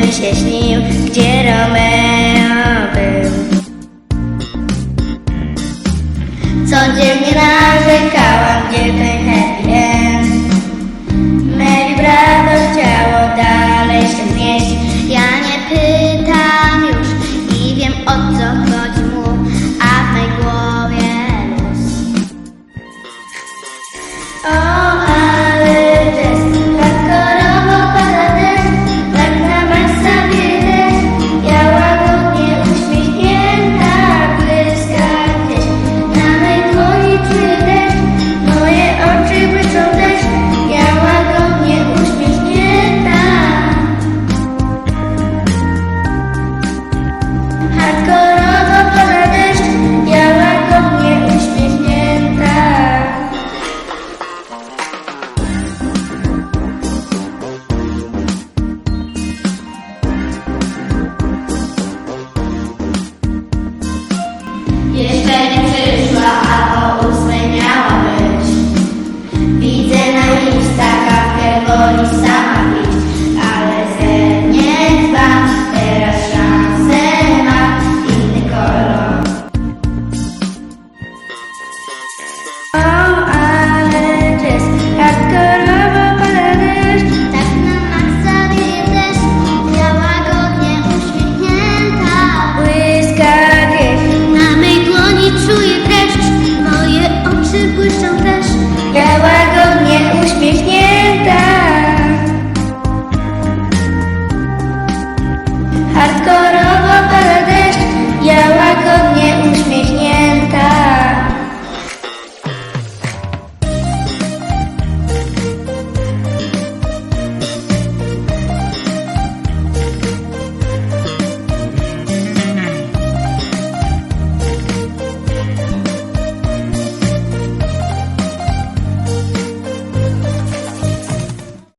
sen się śnił, gdzie Romeo był. Codziennie narzekałam, gdzie ten be